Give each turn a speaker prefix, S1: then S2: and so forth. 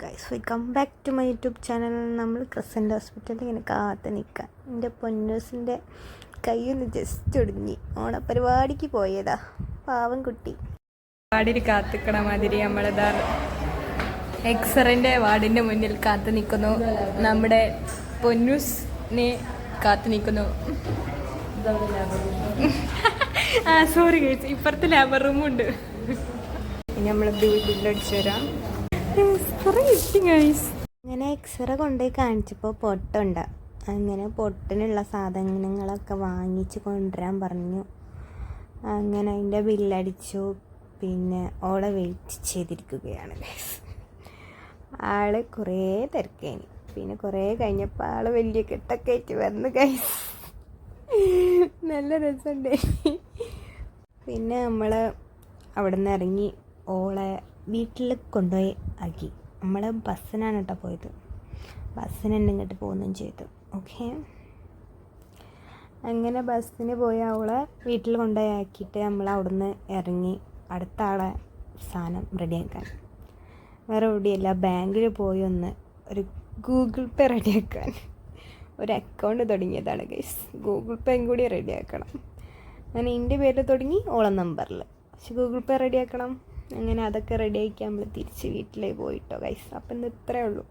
S1: Guys welcome back to my YouTube channel നമ്മൾ Crescent ഹോസ്പിറ്റലിൽ ഇങ്ങനെ കാത്ത് നിൽക്കാം എന്റെ പൊന്നൂസിന്റെ കൈയൊന്ന് ജസ്റ്റ് ഒടിഞ്ഞി. ഓണപരിപാടിക്ക് പോയതാ. പാവം കുട്ടി.
S2: വാർഡിൽ കാത്തിക്കണ മാതിരി നമ്മളിതാ എക്സറിന്റെ വാർഡിന്റെ മുന്നിൽ കാത്തു നിൽക്കുന്നു. നമ്മുടെ പൊന്നൂസിനെ കാത്തു നിൽക്കുന്നു. ആ സോറി ഗൈസ് ഇപ്പുറത്തെ ലേബർ റൂമുണ്ട് ഇനി നമ്മൾ ബില്ലടിച്ചു വരാം.
S1: അങ്ങനെ എക്സ്റേ കൊണ്ടുപോയി കാണിച്ചപ്പോൾ പൊട്ടുണ്ട്. അങ്ങനെ പൊട്ടിനുള്ള സാധനങ്ങളൊക്കെ വാങ്ങിച്ച് കൊണ്ടുവരാൻ പറഞ്ഞു. അങ്ങനെ അതിന്റെ ബില്ലടിച്ചു പിന്നെ ഓളെ വെയിറ്റ് ചെയ്തിരിക്കുകയാണ് ആൾ കുറേ തിരക്കേനി. പിന്നെ കുറേ കഴിഞ്ഞപ്പോൾ ആൾ വലിയ കെട്ടൊക്കെ ആയിട്ട് വന്ന് ഗൈസ് നല്ല രസമുണ്ട്. പിന്നെ നമ്മൾ അവിടെ നിന്ന് ഇറങ്ങി ഓളെ വീട്ടിൽ കൊണ്ടുപോയി ആക്കി. നമ്മൾ ബസ്സിനാണ് കേട്ടോ പോയത്. ബസ്സിന് തന്നെ ഇങ്ങോട്ട് പോകുകയും ചെയ്തു. ഓക്കെ. അങ്ങനെ ബസ്സിന് പോയി അവളെ വീട്ടിൽ കൊണ്ടുപോയി ആക്കിയിട്ട് നമ്മൾ അവിടുന്ന് ഇറങ്ങി അടുത്ത ആളെ സാധനം റെഡിയാക്കാൻ വേറെ എവിടെയല്ല ബാങ്കിൽ പോയി ഒന്ന് ഒരു ഗൂഗിൾ പേ റെഡിയാക്കാൻ ഒരു അക്കൗണ്ട് തുടങ്ങിയതാണ് ഗൈസ് ഗൂഗിൾ പേയും കൂടി റെഡിയാക്കണം അങ്ങനെ എന്റെ പേരിൽ തുടങ്ങി ഓളം നമ്പറിൽ പക്ഷെ ഗൂഗിൾ പേ റെഡിയാക്കണം അങ്ങനെ അതൊക്കെ റെഡി ആക്കി നമ്മൾ തിരിച്ച് വീട്ടിലേക്ക് പോയിട്ടോ ഗൈസ് അപ്പം ഇന്ന് ഇത്രയേ ഉള്ളൂ.